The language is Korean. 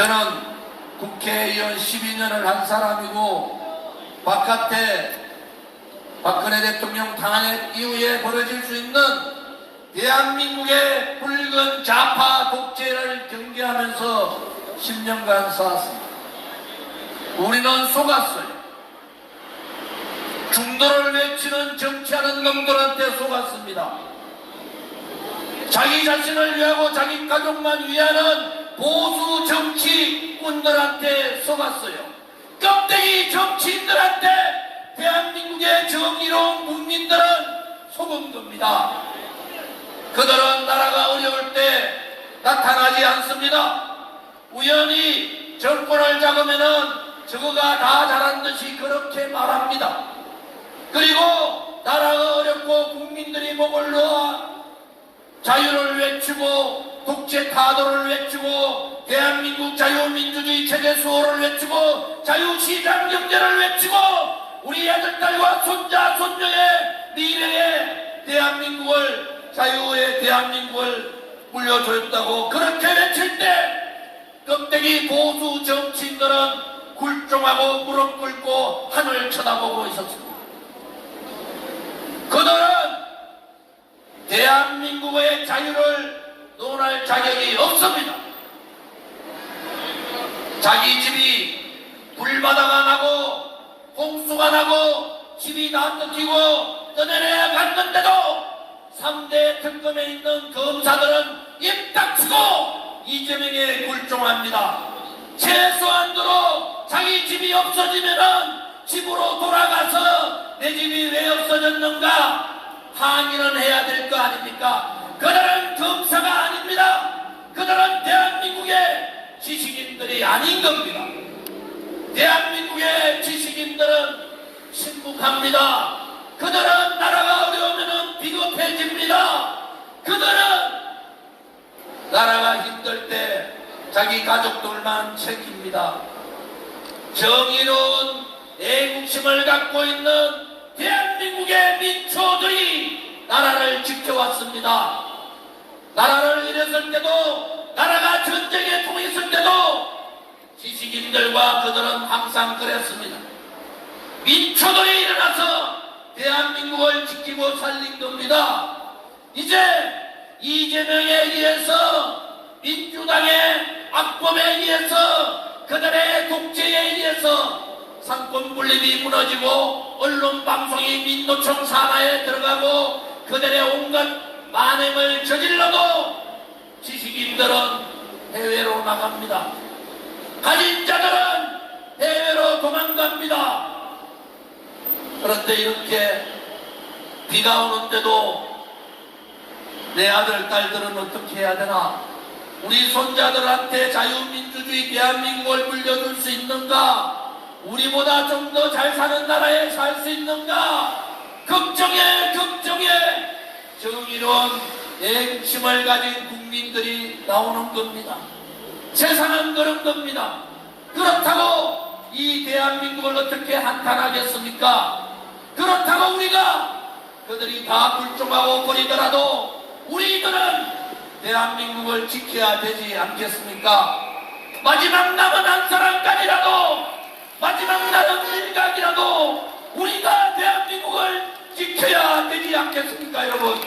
저는 국회의원 12년을 한 사람이고 바깥에 박근혜 대통령 탄핵 이후에 벌어질 수 있는 대한민국의 붉은 좌파 독재를 경계하면서 10년간 살았습니다. 우리는 속았어요. 중도를 외치는 정치하는 놈들한테 속았습니다. 자기 자신을 위하고 자기 가족만 위하는 보수 정치꾼들한테 속았어요. 껍데기 정치인들한테 대한민국의 정의로운 국민들은 속은 겁니다. 그들은 나라가 어려울 때 나타나지 않습니다. 우연히 정권을 잡으면은 저거가 다 잘한 듯이 그렇게 말합니다. 그리고 나라가 어렵고 국민들이 목을 놓아 자유를 외치고 독재 타도를 외치고 대한민국 자유민주주의 체제 수호를 외치고 자유시장 경제를 외치고 우리 아들딸과 손자 손녀의 미래의 대한민국을 자유의 대한민국을 물려줬다고 그렇게 외칠 때 껍데기 보수 정치인들은 굴종하고 무릎 꿇고 하늘 쳐다보고 있었습니다. 그들은 대한민국의 자유를 논할 자격이 없습니다. 자기 집이 불바다가 나고 홍수가 나고 집이 나뜯기고 떠내려야 갔는데도 3대 특검에 있는 검사들은 입 닥치고 이재명에 굴종합니다. 최소한도로 자기 집이 없어지면은 집으로 돌아가서 내 집이 왜 없어졌는가 항의는 해야 될 거 아닙니까? 그들은 검사가 아닙니다. 그들은 대한민국의 지식인들이 아닌 겁니다. 대한민국의 지식인들은 신북합니다. 그들은 나라가 어려우면 비겁해집니다. 그들은 나라가 힘들 때 자기 가족들만 챙깁니다. 정의로운 애국심을 갖고 있는 대한민국의 민초들이 나라를 지켜왔습니다. 나라를 잃었을 때도 나라가 전쟁에 통했을 때도 지식인들과 그들은 항상 그랬습니다. 민초들이 일어나서 대한민국을 지키고 살린 겁니다. 이제 이재명에 의해서 민주당의 악범에 의해서 그들의 독재에 의해서 상권 분립이 무너지고 언론 방송이 민노총 산하에 들어가고 그들의 온갖 만행을 저질러도 지식인들은 해외로 나갑니다. 가진 자들은 해외로 도망갑니다. 그런데 이렇게 비가 오는데도 내 아들, 딸들은 어떻게 해야 되나? 우리 손자들한테 자유민주주의 대한민국을 물려줄 수 있는가? 우리보다 좀 더 잘 사는 나라에 살 수 있는가? 걱정해, 걱정해! 정의로운 애국심을 가진 국민들이 나오는 겁니다. 세상은 그런 겁니다. 그렇다고 이 대한민국을 어떻게 한탄하겠습니까? 그렇다고 우리가 그들이 다 불종하고 버리더라도 우리들은 대한민국을 지켜야 되지 않겠습니까? 마지막 남은 한 사람까지라도 남은 일각이라도 우리가 대한민국을 지켜야 되지 않겠습니까 여러분?